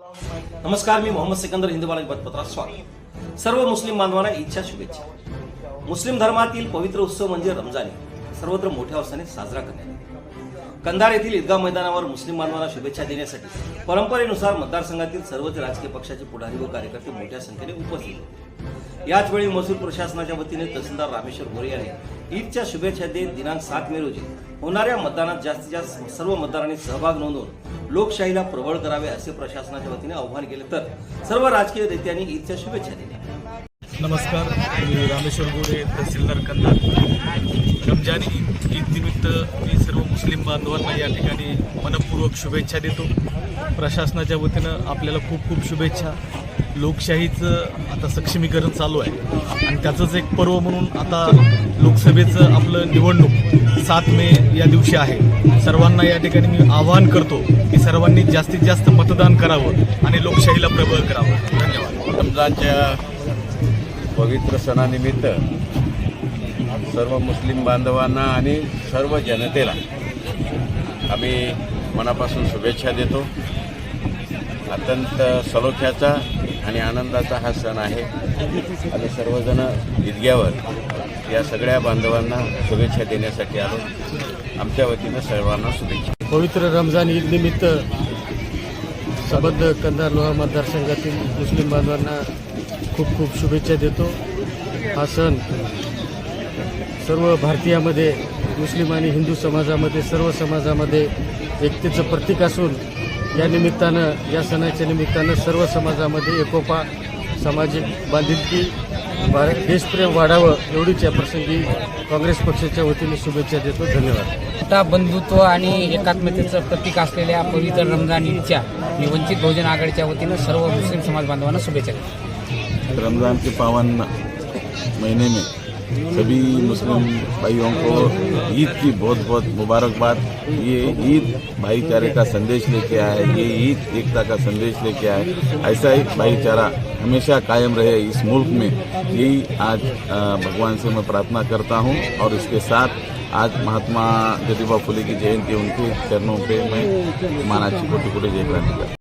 नमस्कार मी मोहम्मद सिकंदर हिंदू बालक पत्रात स्वागत. सर्व मुस्लिम बांधवांना इच्छा शुभेच्छा. मुस्लिम धर्मातील पवित्र उत्सव म्हणजे रमजान. सर्वत्र मोठ्या उत्साहाने साजरा करण्यात कंधार येथील ईदगाह मैदानावर मुस्लिम बांधवांना शुभेच्छा देण्यासाठी परंपरेनुसार मतदारसंघातील सर्वच राजकीय पक्षाचे पुढारी व कार्यकर्ते मोठ्या संख्येने उपस्थित होते. याच वेळी महसूल प्रशासनाच्या वतीने तहसीलदार रामेश्वर गोरे यांनी ईदच्या शुभेच्छा देत दिनांक सात मे रोजी होणाऱ्या मतदानात जास्तीत जास्त सर्व मतदारांनी सहभाग नोंदवून लोकशाहीला प्रबळ करावे असे प्रशासनाच्या वतीने आव्हान केले. तर सर्व राजकीय नेत्यांनी ईदच्या शुभेच्छा दिल्या. नमस्कार मी रामेश्वर गोरे तहसीलदार कन्नार रमजान ईद ईद निमित्त मी सर्व मुस्लिम बांधवांना या ठिकाणी मनपूर्वक शुभेच्छा देतो. प्रशासनाच्या वतीनं आपल्याला खूप खूप शुभेच्छा. लोकशाहीचं आता सक्षमीकरण चालू आहे. आणि त्याचंच एक पर्व म्हणून आता लोकसभेचं आपलं निवडणूक सात मे या दिवशी आहे. सर्वांना या ठिकाणी मी आवाहन करतो की सर्वांनी जास्तीत जास्त मतदान करावं आणि लोकशाहीला प्रबळ करावं. धन्यवाद. रमजानच्या पवित्र सणानिमित्त सर्व मुस्लिम बांधवांना आणि सर्व जनतेला आम्ही मनापासून शुभेच्छा देतो. अत्यंत सलोख्याचा आणि आनंदाचा हा सण आहे. आणि सर्वजण ईदग्यावर या सगळ्या बांधवांना शुभेच्छा देण्यासाठी आलो. आमच्या वतीनं सर्वांना शुभेच्छा. पवित्र रमजान ईद निमित्त सबंध कंधार लोहा मतदारसंघातील मुस्लिम बांधवांना खूप खूप शुभेच्छा देतो. हा सण सर्व भारतीयामध्ये मुस्लिम आणि हिंदू समाजामध्ये सर्व समाजामध्ये एकतेचं प्रतीक असून या निमित्तानं या सणाच्या निमित्तानं सर्व समाजामध्ये एकोपा सामाजिक बांधिलकी भा- देशप्रेम वाढावं एवढीच या प्रसंगी काँग्रेस पक्षाच्या वतीने शुभेच्छा देतो. धन्यवाद. मोठा बंधुत्व आणि एकात्मतेचं प्रतीक असलेल्या पवित्र रमजान ईदच्या मी वंचित बहुजन आघाडीच्या वतीनं सर्व मुस्लिम समाज बांधवांना शुभेच्छा देतो. रमज़ान के पावन महीने में सभी मुस्लिम भाइयों को ईद की बहुत बहुत मुबारकबाद ये ईद भाईचारे का संदेश लेके आया है, ये ईद एकता का संदेश लेके आया है ऐसा ही भाईचारा हमेशा कायम रहे इस मुल्क में यही आज भगवान से मैं प्रार्थना करता हूँ और इसके साथ आज महात्मा ज्योतिबा फुले की जयंती उनके चरणों पे मैं मानाची कोटि कोटि जय क्रांति करता हूँ।